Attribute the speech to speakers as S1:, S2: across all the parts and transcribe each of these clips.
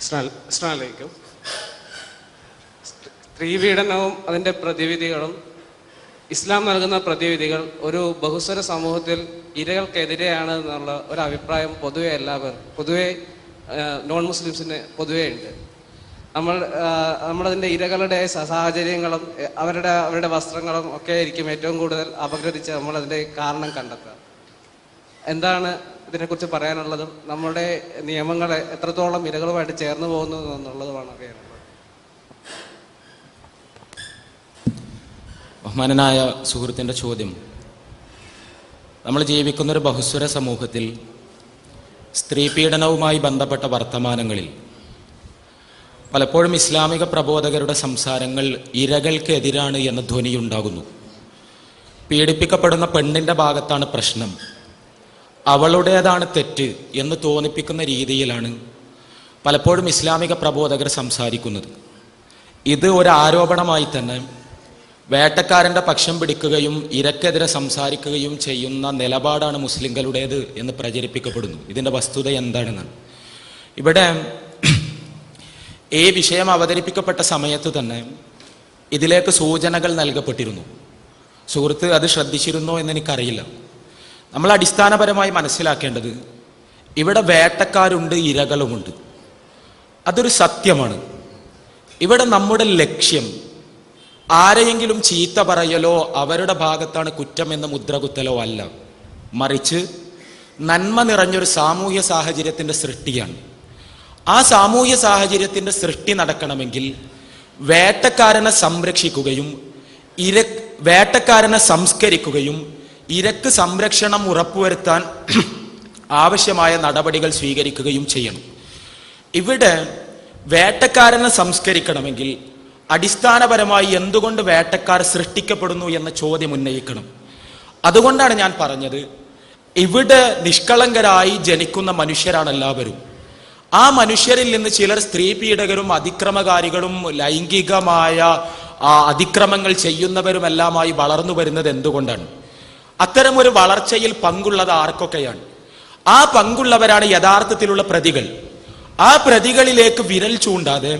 S1: അസ്ലാമലൈക്കും സ്ത്രീപീഡനവും അതിന്റെ പ്രതിവിധികളും ഇസ്ലാം നൽകുന്ന പ്രതിവിധികൾ ഒരു ബഹുസ്വര സമൂഹത്തിൽ ഇരകൾക്കെതിരെയാണ് എന്നുള്ള ഒരു അഭിപ്രായം പൊതുവെ എല്ലാവരും പൊതുവെ നോൺ മുസ്ലിംസിന് പൊതുവേ ഉണ്ട്. നമ്മൾ നമ്മളതിന്റെ ഇരകളുടെ സാഹചര്യങ്ങളും അവരുടെ അവരുടെ വസ്ത്രങ്ങളും ഒക്കെ ആയിരിക്കും ഏറ്റവും കൂടുതൽ അപഗ്രഥിച്ച് നമ്മളതിന്റെ കാരണം കണ്ടെത്തുക. എന്താണ് ഇതിനെക്കുറിച്ച് പറയാനുള്ളതും നമ്മുടെ നിയമങ്ങൾ എത്രത്തോളം ഇരകളുമായിട്ട് ചേർന്ന് പോകുന്നു എന്നുള്ളതുമാണ് അറിയാനുള്ളത്.
S2: ബഹുമാനനായ സുഹൃത്തിന്റെ ചോദ്യം. നമ്മൾ ജീവിക്കുന്ന ഒരു ബഹുസ്വര സമൂഹത്തിൽ സ്ത്രീ പീഡനവുമായി ബന്ധപ്പെട്ട വർത്തമാനങ്ങളിൽ പലപ്പോഴും ഇസ്ലാമിക പ്രബോധകരുടെ സംസാരങ്ങൾ ഇരകൾക്കെതിരാണ് എന്ന ധ്വനിയുണ്ടാകുന്നു. പീഡിപ്പിക്കപ്പെടുന്ന പെണ്ണിന്റെ ഭാഗത്താണ് പ്രശ്നം. അവളുടേതാണ് തെറ്റ് എന്ന് തോന്നിപ്പിക്കുന്ന രീതിയിലാണ് പലപ്പോഴും ഇസ്ലാമിക പ്രബോധകർ സംസാരിക്കുന്നത്. ഇത് ഒരു ആരോപണമായി തന്നെ വേട്ടക്കാരന്റെ പക്ഷം പിടിക്കുകയും ഇരക്കെതിരെ സംസാരിക്കുകയും ചെയ്യുന്ന നിലപാടാണ് മുസ്ലിങ്ങളുടേത് എന്ന് പ്രചരിപ്പിക്കപ്പെടുന്നു. ഇതിന്റെ വസ്തുത എന്താണെന്നാണ് ഇവിടെ ഈ വിഷയം അവതരിപ്പിക്കപ്പെട്ട സമയത്ത് തന്നെ ഇതിലേക്ക് സൂചനകൾ നൽകപ്പെട്ടിരുന്നു. സുഹൃത്ത് അത് ശ്രദ്ധിച്ചിരുന്നോ എന്ന് എനിക്കറിയില്ല. നമ്മൾ അടിസ്ഥാനപരമായി മനസ്സിലാക്കേണ്ടത് ഇവിടെ വേട്ടക്കാരുണ്ട് ഇരകളുമുണ്ട്. അതൊരു സത്യമാണ്. ഇവിടെ നമ്മുടെ ലക്ഷ്യം ആരെയെങ്കിലും ചീത്ത പറയലോ അവരുടെ ഭാഗത്താണ് കുറ്റം എന്ന മുദ്രകുത്തലോ അല്ല. മറിച്ച് നന്മ നിറഞ്ഞൊരു സാമൂഹ്യ സാഹചര്യത്തിന്റെ സൃഷ്ടിയാണ്. ആ സാമൂഹ്യ സാഹചര്യത്തിന്റെ സൃഷ്ടി നടക്കണമെങ്കിൽ വേട്ടക്കാരനെ സംരക്ഷിക്കുകയും ഇര വേട്ടക്കാരനെ സംസ്കരിക്കുകയും ഇരക്ക് സംരക്ഷണം ഉറപ്പുവരുത്താൻ ആവശ്യമായ നടപടികൾ സ്വീകരിക്കുകയും ചെയ്യണം. ഇവിടെ വേട്ടക്കാരനെ സംസ്കരിക്കണമെങ്കിൽ അടിസ്ഥാനപരമായി എന്തുകൊണ്ട് വേട്ടക്കാർ സൃഷ്ടിക്കപ്പെടുന്നു എന്ന ചോദ്യം ഉന്നയിക്കണം. അതുകൊണ്ടാണ് ഞാൻ പറഞ്ഞത് ഇവിടെ നിഷ്കളങ്കരായി ജനിക്കുന്ന മനുഷ്യരാണ് എല്ലാവരും ആ മനുഷ്യരിൽ നിന്ന് ചിലർ സ്ത്രീ പീഡകരും അതിക്രമകാരികളും ലൈംഗികമായ അതിക്രമങ്ങൾ ചെയ്യുന്നവരുമെല്ലാമായി വളർന്നു വരുന്നത് എന്തുകൊണ്ടാണ്? അത്തരം ഒരു വളർച്ചയിൽ പങ്കുള്ളത് ആർക്കൊക്കെയാണ്? ആ പങ്കുള്ളവരാണ് യഥാർത്ഥത്തിലുള്ള പ്രതികൾ. ആ പ്രതികളിലേക്ക് വിരൽ ചൂണ്ടാതെ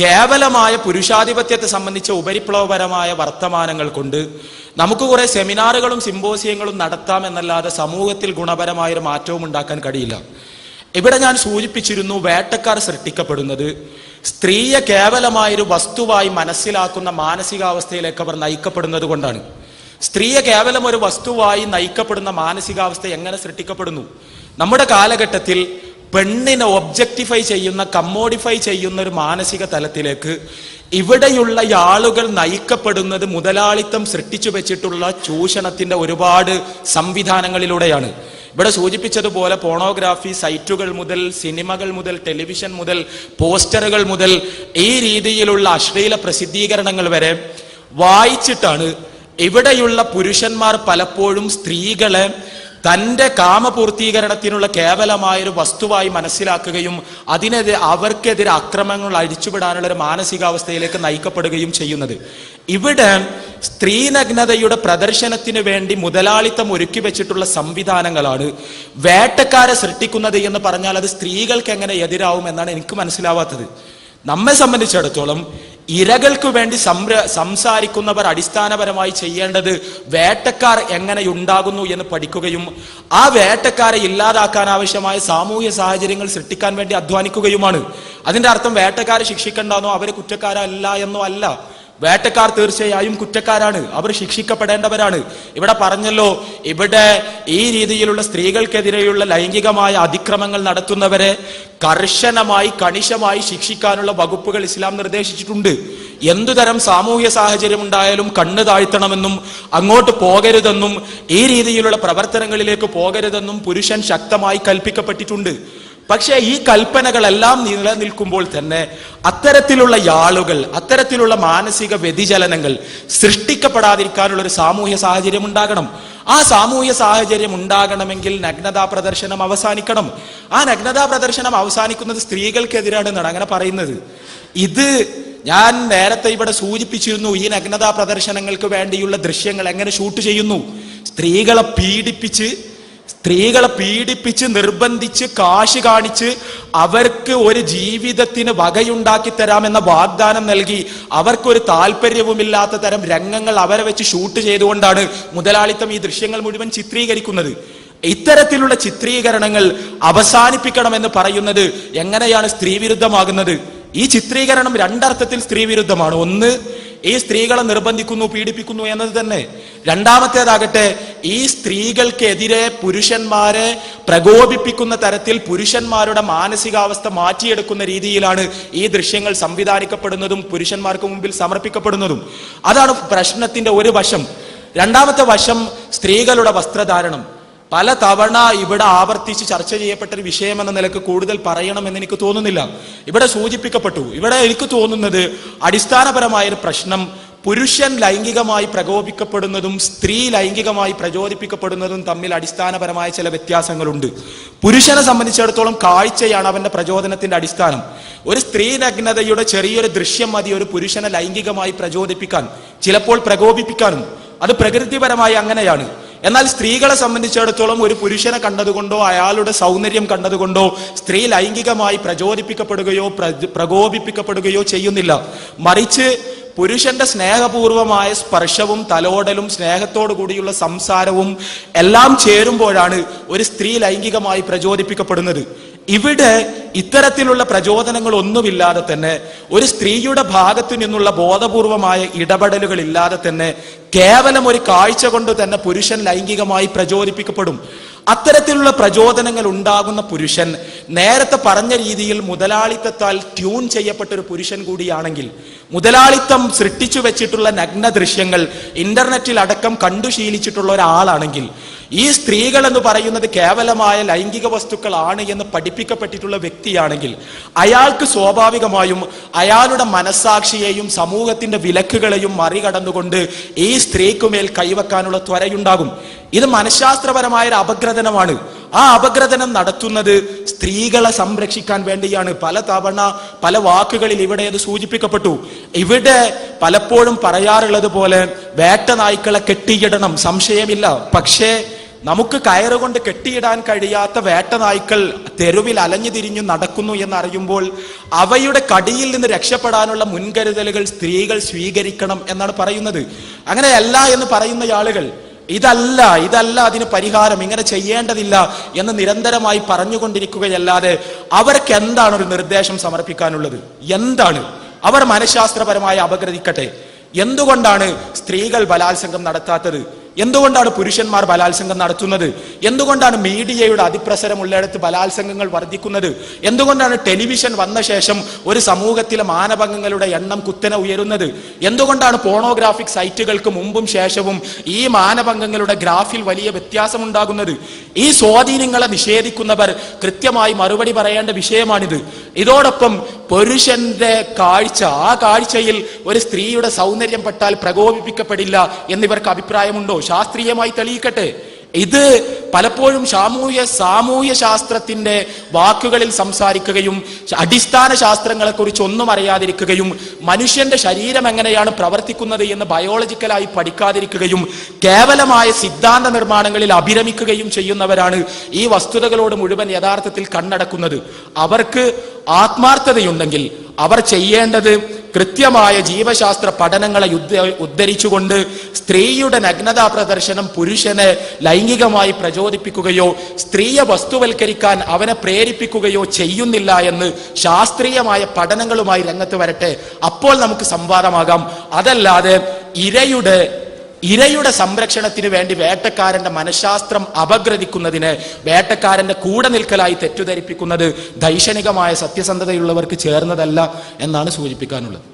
S2: കേവലമായ പുരുഷാധിപത്യത്തെ സംബന്ധിച്ച ഉപരിപ്ലവപരമായ വർത്തമാനങ്ങൾ കൊണ്ട് നമുക്ക് കുറെ സെമിനാറുകളും സിമ്പോസിയങ്ങളും നടത്താം എന്നല്ലാതെ സമൂഹത്തിൽ ഗുണപരമായ ഒരു മാറ്റവും ഉണ്ടാക്കാൻ കഴിയില്ല. ഇവിടെ ഞാൻ സൂചിപ്പിച്ചിരുന്നു വേട്ടക്കാർ സൃഷ്ടിക്കപ്പെടുന്നത് സ്ത്രീയെ കേവലമായൊരു വസ്തുവായി മനസ്സിലാക്കുന്ന മാനസികാവസ്ഥയിലേക്ക് അവർ നയിക്കപ്പെടുന്നത് കൊണ്ടാണ്. സ്ത്രീയെ കേവലം ഒരു വസ്തുവായി നയിക്കപ്പെടുന്ന മാനസികാവസ്ഥ എങ്ങനെ സൃഷ്ടിക്കപ്പെടുന്നു? നമ്മുടെ കാലഘട്ടത്തിൽ പെണ്ണിനെ ഒബ്ജക്റ്റിഫൈ ചെയ്യുന്ന കമ്മോഡിഫൈ ചെയ്യുന്ന ഒരു മാനസിക തലത്തിലേക്ക് ഇവിടെയുള്ള ആളുകൾ നയിക്കപ്പെടുന്നത് മുതലാളിത്തം സൃഷ്ടിച്ചു വെച്ചിട്ടുള്ള ചൂഷണത്തിന്റെ ഒരുപാട് സംവിധാനങ്ങളിലൂടെയാണ്. ഇവിടെ സൂചിപ്പിച്ചതുപോലെ പോണോഗ്രാഫി സൈറ്റുകൾ മുതൽ സിനിമകൾ മുതൽ ടെലിവിഷൻ മുതൽ പോസ്റ്ററുകൾ മുതൽ ഈ രീതിയിലുള്ള അശ്ലീല പ്രസിദ്ധീകരണങ്ങൾ വരെ വായിച്ചിട്ടാണ് ഇവിടെയുള്ള പുരുഷന്മാർ പലപ്പോഴും സ്ത്രീകളെ തന്റെ കാമപൂർത്തീകരണത്തിനുള്ള കേവലമായൊരു വസ്തുവായി മനസ്സിലാക്കുകയും അതിനെതിരെ അവർക്കെതിരെ അക്രമങ്ങൾ അഴിച്ചുവിടാനുള്ള ഒരു മാനസികാവസ്ഥയിലേക്ക് നയിക്കപ്പെടുകയും ചെയ്യുന്നത്. ഇവിടെ സ്ത്രീനഗ്നതയുടെ പ്രദർശനത്തിന് വേണ്ടി മുതലാളിത്തം ഒരുക്കി വെച്ചിട്ടുള്ള സംവിധാനങ്ങളാണ്. വേട്ടക്കാരെ സൃഷ്ടിക്കുന്നത് എന്ന് പറഞ്ഞാൽ അത് സ്ത്രീകൾക്ക് എങ്ങനെ എതിരാവും എന്നാണ് എനിക്ക് മനസ്സിലാവാത്തത്. നമ്മെ സംബന്ധിച്ചിടത്തോളം ഇരകൾക്ക് വേണ്ടി സംര സംസാരിക്കുന്നവർ അടിസ്ഥാനപരമായി ചെയ്യേണ്ടത് വേട്ടക്കാർ എങ്ങനെ ഉണ്ടാകുന്നു എന്ന് പഠിക്കുകയും ആ വേട്ടക്കാരെ ഇല്ലാതാക്കാൻ ആവശ്യമായ സാമൂഹ്യ സാഹചര്യങ്ങൾ സൃഷ്ടിക്കാൻ വേണ്ടി അധ്വാനിക്കുകയുമാണ്. അതിന്റെ അർത്ഥം വേട്ടക്കാരെ ശിക്ഷിക്കണ്ടെന്നോ അവരെ കുറ്റക്കാരല്ല എന്നോ അല്ല. വേട്ടക്കാർ തീർച്ചയായും കുറ്റക്കാരാണ്. അവർ ശിക്ഷിക്കപ്പെടേണ്ടവരാണ്. ഇവിടെ പറഞ്ഞല്ലോ ഇവിടെ ഈ രീതിയിലുള്ള സ്ത്രീകൾക്കെതിരെയുള്ള ലൈംഗികമായ അതിക്രമങ്ങൾ നടത്തുന്നവരെ കർശനമായി കണിശമായി ശിക്ഷിക്കാനുള്ള വകുപ്പുകൾ ഇസ്ലാം നിർദ്ദേശിച്ചിട്ടുണ്ട്. എന്തുതരം സാമൂഹ്യ സാഹചര്യം ഉണ്ടായാലും കണ്ണു താഴ്ത്തണമെന്നും അങ്ങോട്ട് പോകരുതെന്നും ഈ രീതിയിലുള്ള പ്രവർത്തനങ്ങളിലേക്ക് പോകരുതെന്നും പുരുഷൻ ശക്തമായി കൽപ്പിക്കപ്പെട്ടിട്ടുണ്ട്. പക്ഷേ ഈ കൽപ്പനകളെല്ലാം നിലനിൽക്കുമ്പോൾ തന്നെ അത്തരത്തിലുള്ള ആളുകൾ അത്തരത്തിലുള്ള മാനസിക വ്യതിചലനങ്ങൾ സൃഷ്ടിക്കപ്പെടാതിരിക്കാനുള്ള ഒരു സാമൂഹ്യ സാഹചര്യം ഉണ്ടാകണം. ആ സാമൂഹ്യ സാഹചര്യം ഉണ്ടാകണമെങ്കിൽ നഗ്നതാ പ്രദർശനം അവസാനിക്കണം. ആ നഗ്നതാ പ്രദർശനം അവസാനിക്കുന്നത് സ്ത്രീകൾക്കെതിരാണ് എന്നാണ് അങ്ങനെ പറയുന്നത്. ഇത് ഞാൻ നേരത്തെ ഇവിടെ സൂചിപ്പിച്ചിരുന്നു ഈ നഗ്നതാ പ്രദർശനങ്ങൾക്ക് വേണ്ടിയുള്ള ദൃശ്യങ്ങൾ എങ്ങനെ ഷൂട്ട് ചെയ്യുന്നു? സ്ത്രീകളെ പീഡിപ്പിച്ച് സ്ത്രീകളെ പീഡിപ്പിച്ച് നിർബന്ധിച്ച് കാശ് കാണിച്ച് അവർക്ക് ഒരു ജീവിതത്തിന് വകയുണ്ടാക്കി തരാമെന്ന വാഗ്ദാനം നൽകി അവർക്കൊരു താല്പര്യവുമില്ലാത്ത തരം രംഗങ്ങൾ അവരെ വെച്ച് ഷൂട്ട് ചെയ്തുകൊണ്ടാണ് മുതലാളിത്തം ഈ ദൃശ്യങ്ങൾ മുഴുവൻ ചിത്രീകരിക്കുന്നത്. ഇത്തരത്തിലുള്ള ചിത്രീകരണങ്ങൾ അവസാനിപ്പിക്കണമെന്ന് പറയുന്നത് എങ്ങനെയാണ് സ്ത്രീവിരുദ്ധമാകുന്നത്? ഈ ചിത്രീകരണം രണ്ടർത്ഥത്തിൽ സ്ത്രീവിരുദ്ധമാണ്. ഒന്ന് ഈ സ്ത്രീകളെ നിർബന്ധിക്കുന്നു പീഡിപ്പിക്കുന്നു എന്നത് തന്നെ. രണ്ടാമത്തേതാകട്ടെ ഈ സ്ത്രീകൾക്കെതിരെ പുരുഷന്മാരെ പ്രകോപിപ്പിക്കുന്ന തരത്തിൽ പുരുഷന്മാരുടെ മാനസികാവസ്ഥ മാറ്റിയെടുക്കുന്ന രീതിയിലാണ് ഈ ദൃശ്യങ്ങൾ സംവിധാനിക്കപ്പെടുന്നതും പുരുഷന്മാർക്ക് മുമ്പിൽ സമർപ്പിക്കപ്പെടുന്നതും. അതാണ് പ്രശ്നത്തിന്റെ ഒരു വശം. രണ്ടാമത്തെ വശം സ്ത്രീകളുടെ വസ്ത്രധാരണം. പല തവണ ഇവിടെ ആവർത്തിച്ച് ചർച്ച ചെയ്യപ്പെട്ട ഒരു വിഷയം എന്ന നിലയ്ക്ക് കൂടുതൽ പറയണമെന്ന് എനിക്ക് തോന്നുന്നില്ല. ഇവിടെ സൂചിപ്പിക്കപ്പെട്ടു. ഇവിടെ എനിക്ക് തോന്നുന്നത് അടിസ്ഥാനപരമായ ഒരു പ്രശ്നം പുരുഷൻ ലൈംഗികമായി പ്രകോപിക്കപ്പെടുന്നതും സ്ത്രീ ലൈംഗികമായി പ്രചോദിപ്പിക്കപ്പെടുന്നതും തമ്മിൽ അടിസ്ഥാനപരമായ ചില വ്യത്യാസങ്ങളുണ്ട്. പുരുഷനെ സംബന്ധിച്ചിടത്തോളം കാഴ്ചയാണ് അവന്റെ പ്രചോദനത്തിന്റെ അടിസ്ഥാനം. ഒരു സ്ത്രീ നഗ്നതയുടെ ചെറിയൊരു ദൃശ്യം മതി ഒരു പുരുഷനെ ലൈംഗികമായി പ്രചോദിപ്പിക്കാൻ ചിലപ്പോൾ പ്രകോപിപ്പിക്കാനും. അത് പ്രകൃതിപരമായി അങ്ങനെയാണ്. എന്നാൽ സ്ത്രീകളെ സംബന്ധിച്ചിടത്തോളം ഒരു പുരുഷനെ കണ്ടതുകൊണ്ടോ അയാളുടെ സൗന്ദര്യം കണ്ടതുകൊണ്ടോ സ്ത്രീ ലൈംഗികമായി പ്രചോദിപ്പിക്കപ്പെടുകയോ പ്രകോപിപ്പിക്കപ്പെടുകയോ ചെയ്യുന്നില്ല. മറിച്ച് പുരുഷന്റെ സ്നേഹപൂർവമായ സ്പർശവും തലോടലും സ്നേഹത്തോടു കൂടിയുള്ള സംസാരവും എല്ലാം ചേരുമ്പോഴാണ് ഒരു സ്ത്രീ ലൈംഗികമായി പ്രചോദിപ്പിക്കപ്പെടുന്നത്. ഇവിടെ ഇത്തരത്തിലുള്ള പ്രചോദനങ്ങൾ ഒന്നുമില്ലാതെ തന്നെ ഒരു സ്ത്രീയുടെ ഭാഗത്തു നിന്നുള്ള ബോധപൂർവമായ ഇടപെടലുകൾ ഇല്ലാതെ തന്നെ കേവലം ഒരു കാഴ്ച കൊണ്ട് തന്നെ പുരുഷൻ ലൈംഗികമായി പ്രചോദിപ്പിക്കപ്പെടും. അത്തരത്തിലുള്ള പ്രചോദനങ്ങൾ ഉണ്ടാകുന്ന പുരുഷൻ നേരത്തെ പറഞ്ഞ രീതിയിൽ മുതലാളിത്തത്താൽ ട്യൂൺ ചെയ്യപ്പെട്ട ഒരു പുരുഷൻ കൂടിയാണെങ്കിൽ മുതലാളിത്തം സൃഷ്ടിച്ചു വെച്ചിട്ടുള്ള നഗ്ന ദൃശ്യങ്ങൾ ഇന്റർനെറ്റിൽ അടക്കം കണ്ടുശീലിച്ചിട്ടുള്ള ഒരാളാണെങ്കിൽ ഈ സ്ത്രീകൾ എന്ന് പറയുന്നത് കേവലമായ ലൈംഗിക വസ്തുക്കളാണ് എന്ന് പഠിപ്പിക്കപ്പെട്ടിട്ടുള്ള വ്യക്തിയാണെങ്കിൽ അയാൾക്ക് സ്വാഭാവികമായും അയാളുടെ മനസ്സാക്ഷിയെയും സമൂഹത്തിന്റെ വിലക്കുകളെയും മറികടന്നുകൊണ്ട് ഈ സ്ത്രീക്കുമേൽ കൈവെക്കാനുള്ള ത്വരയുണ്ടാകും. ഇത് മനഃശാസ്ത്രപരമായ ഒരു അപഗ്രഥനമാണ്. ആ അപഗ്രഥനം നടത്തുന്നത് സ്ത്രീകളെ സംരക്ഷിക്കാൻ വേണ്ടിയാണ്. പല തവണ പല വാക്കുകളിൽ ഇവിടെ അത് സൂചിപ്പിക്കപ്പെട്ടു. ഇവിടെ പലപ്പോഴും പറയാറുള്ളത് പോലെ വേട്ട നായ്ക്കളെ കെട്ടിയിടണം സംശയമില്ല. പക്ഷേ നമുക്ക് കയറുകൊണ്ട് കെട്ടിയിടാൻ കഴിയാത്ത വേട്ട നായ്ക്കൾ തെരുവിൽ അലഞ്ഞു തിരിഞ്ഞു നടക്കുന്നു എന്നറിയുമ്പോൾ അവയുടെ കടിയിൽ നിന്ന് രക്ഷപ്പെടാനുള്ള മുൻകരുതലുകൾ സ്ത്രീകൾ സ്വീകരിക്കണം എന്നാണ് പറയുന്നത്. അങ്ങനെയല്ല എന്ന് പറയുന്ന ആളുകൾ ഇതല്ല ഇതല്ല അതിന് പരിഹാരം ഇങ്ങനെ ചെയ്യേണ്ടതില്ല എന്ന് നിരന്തരമായി പറഞ്ഞുകൊണ്ടിരിക്കുകയല്ലാതെ അവർക്ക് എന്താണ് ഒരു നിർദ്ദേശം സമർപ്പിക്കാനുള്ളത്? എന്താണ്? അവർ മനഃശാസ്ത്രപരമായി അപഗ്രഥിക്കട്ടെ. എന്തുകൊണ്ടാണ് സ്ത്രീകൾ ബലാത്സംഗം നടത്താത്തത്? എന്തുകൊണ്ടാണ് പുരുഷന്മാർ ബലാത്സംഗം നടത്തുന്നത്? എന്തുകൊണ്ടാണ് മീഡിയയുടെ അതിപ്രസരമുള്ളിടത്ത് ബലാത്സംഗങ്ങൾ വർദ്ധിക്കുന്നത്? എന്തുകൊണ്ടാണ് ടെലിവിഷൻ വന്ന ശേഷം ഒരു സമൂഹത്തിലെ മാനഭംഗങ്ങളുടെ എണ്ണം കുത്തനെ ഉയരുന്നത്? എന്തുകൊണ്ടാണ് പോണോഗ്രാഫിക് സൈറ്റുകൾക്ക് മുമ്പും ശേഷവും ഈ മാനഭംഗങ്ങളുടെ ഗ്രാഫിൽ വലിയ വ്യത്യാസം വ്യത്യാസമുണ്ടാകുന്നത്? ഈ സ്വാധീനങ്ങളെ നിഷേധിക്കുന്നവർ കൃത്യമായി മറുപടി പറയേണ്ട വിഷയമാണിത്. ഇതോടൊപ്പം പുരുഷന്റെ കാഴ്ച ആ കാഴ്ചയിൽ ഒരു സ്ത്രീയുടെ സൗന്ദര്യം പെട്ടാൽ പ്രകോപിപ്പിക്കപ്പെടില്ല എന്നിവർക്ക് അഭിപ്രായമുണ്ടോ? ശാസ്ത്രീയമായി തെളിയിക്കട്ടെ. ഇത് പലപ്പോഴും സാമൂഹ്യ സാമൂഹ്യ ശാസ്ത്രത്തിന്റെ വാക്കുകളിൽ സംസാരിക്കുകയും അടിസ്ഥാന ശാസ്ത്രങ്ങളെക്കുറിച്ച് ഒന്നും അറിയാതിരിക്കുകയും മനുഷ്യന്റെ ശരീരം എങ്ങനെയാണ് പ്രവർത്തിക്കുന്നത് എന്ന് ബയോളജിക്കലായി പഠിക്കാതിരിക്കുകയും കേവലമായ സിദ്ധാന്ത നിർമ്മാണങ്ങളിൽ അഭിരമിക്കുകയും ചെയ്യുന്നവരാണ് ഈ വസ്തുതകളോട് മുഴുവൻ യഥാർത്ഥത്തിൽ കണ്ണടക്കുന്നത്. അവർക്ക് ആത്മാർത്ഥതയുണ്ടെങ്കിൽ അവർ ചെയ്യേണ്ടത് കൃത്യമായ ജീവശാസ്ത്ര പഠനങ്ങളെ ഉദ്ധരിച്ചുകൊണ്ട് സ്ത്രീയുടെ നഗ്നതാ പ്രദർശനം പുരുഷനെ ലൈംഗികമായി പ്രചോദിപ്പിക്കുകയോ സ്ത്രീയെ വസ്തുവൽക്കരിക്കാൻ അവനെ പ്രേരിപ്പിക്കുകയോ ചെയ്യുന്നില്ല എന്ന് ശാസ്ത്രീയമായ പഠനങ്ങളുമായി രംഗത്ത് വരട്ടെ. അപ്പോൾ നമുക്ക് സംവാദമാകാം. അതല്ലാതെ ഇരയുടെ ഇരയുടെ സംരക്ഷണത്തിന് വേണ്ടി വേട്ടക്കാരന്റെ മനഃശാസ്ത്രം അപഗ്രഥിക്കുന്നതിന് വേട്ടക്കാരന്റെ കൂടെ നിൽക്കലായി തെറ്റുധരിപ്പിക്കുന്നത് ദൈക്ഷണികമായ സത്യസന്ധതയുള്ളവർക്ക് ചേർന്നതല്ല എന്നാണ് സൂചിപ്പിക്കാനുള്ളത്.